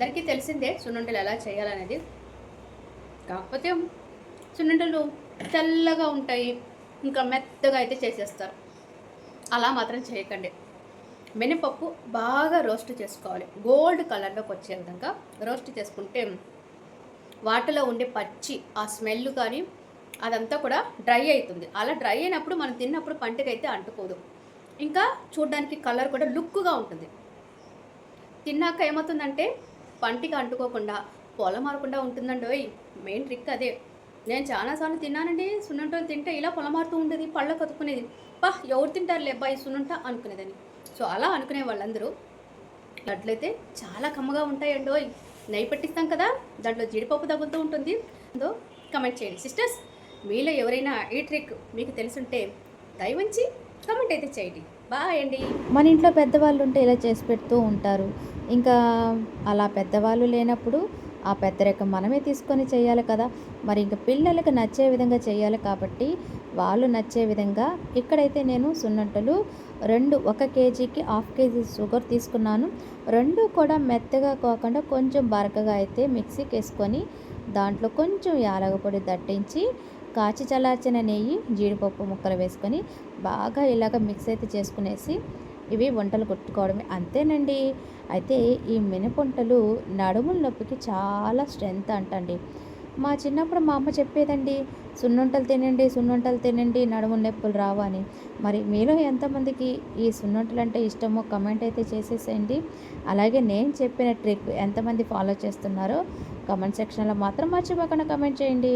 అందరికీ తెలిసిందే సున్నుండలు ఎలా చేయాలనేది. కాకపోతే సున్నుండలు తెల్లగా ఉంటాయి ఇంకా మెత్తగా అయితే చేసేస్తారు. అలా మాత్రం చేయకండి. మినపప్పు బాగా రోస్ట్ చేసుకోవాలి. గోల్డ్ కలర్లోకి వచ్చే విధంగా రోస్ట్ చేసుకుంటే వాటిలో ఉండే పచ్చి ఆ స్మెల్ కానీ అదంతా కూడా డ్రై అవుతుంది. అలా డ్రై అయినప్పుడు మనం తిన్నప్పుడు పంటకైతే అంటుకోదు. ఇంకా చూడడానికి కలర్ కూడా లుక్గా ఉంటుంది. తిన్నాక ఏమవుతుందంటే పంటికి అంటుకోకుండా పొలం మారకుండా ఉంటుందండి ఓయ్ మెయిన్ ట్రిక్ అదే. నేను చాలాసార్లు తిన్నానండి సున్నుంటలు తింటే ఇలా పొలం మారుతూ ఉండేది పళ్ళ కతుక్కునేది పా ఎవరు తింటారు లేబ్బా ఈ సున్నుంట అనుకునేదని సో అలా అనుకునే వాళ్ళందరూ అట్లయితే చాలా కమ్మగా ఉంటాయండి ఓయ్ నెయ్యి పట్టిస్తాం కదా దాంట్లో జీడిపప్పు తగులుతూ ఉంటుంది. దో కమెంట్ చేయండి. సిస్టర్స్ మీలో ఎవరైనా ఈ ట్రిక్ మీకు తెలుసుంటే దయవంచి కమెంట్ అయితే చేయండి. బాయ్ అండి. మన ఇంట్లో పెద్దవాళ్ళు ఉంటే ఇలా చేసి పెడుతూ ఉంటారు. ఇంకా అలా పెద్దవాళ్ళు లేనప్పుడు ఆ పెద్దరికం మనమే తీసుకొని చేయాలి కదా. మరి ఇంకా పిల్లలకు నచ్చే విధంగా చేయాలి కాబట్టి వాళ్ళు నచ్చే విధంగా ఇక్కడైతే నేను సున్నంటలు రెండు ఒక కేజీకి హాఫ్ కేజీ షుగర్ తీసుకున్నాను. రెండు కూడా మెత్తగా కాకుండా కొంచెం బరకగా అయితే మిక్సీకి వేసుకొని దాంట్లో కొంచెం యాలగపొడి దట్టించి కాచి చల్లార్చిన నెయ్యి జీడిపప్పు ముక్కలు వేసుకొని బాగా ఇలాగ మిక్స్ అయితే చేసుకునేసి ఇవి వంటలు కొట్టుకోవడమే. అంతేనండి. అయితే ఈ మినపొంటలు నడుముల నొప్పికి చాలా స్ట్రెంత్ అంటండి. మా చిన్నప్పుడు మా అమ్మ చెప్పేదండి సున్నుంటలు తినండి సున్నుంటలు తినండి నడుముల నొప్పులు రావు అని. మరి మీలో ఎంతమందికి ఈ సున్నుంటలు అంటే ఇష్టమో కమెంట్ అయితే చేసేసేయండి. అలాగే నేను చెప్పిన ట్రిక్ ఎంతమంది ఫాలో చేస్తున్నారో కమెంట్ సెక్షన్లో మాత్రం మర్చిపోకుండా కమెంట్ చేయండి.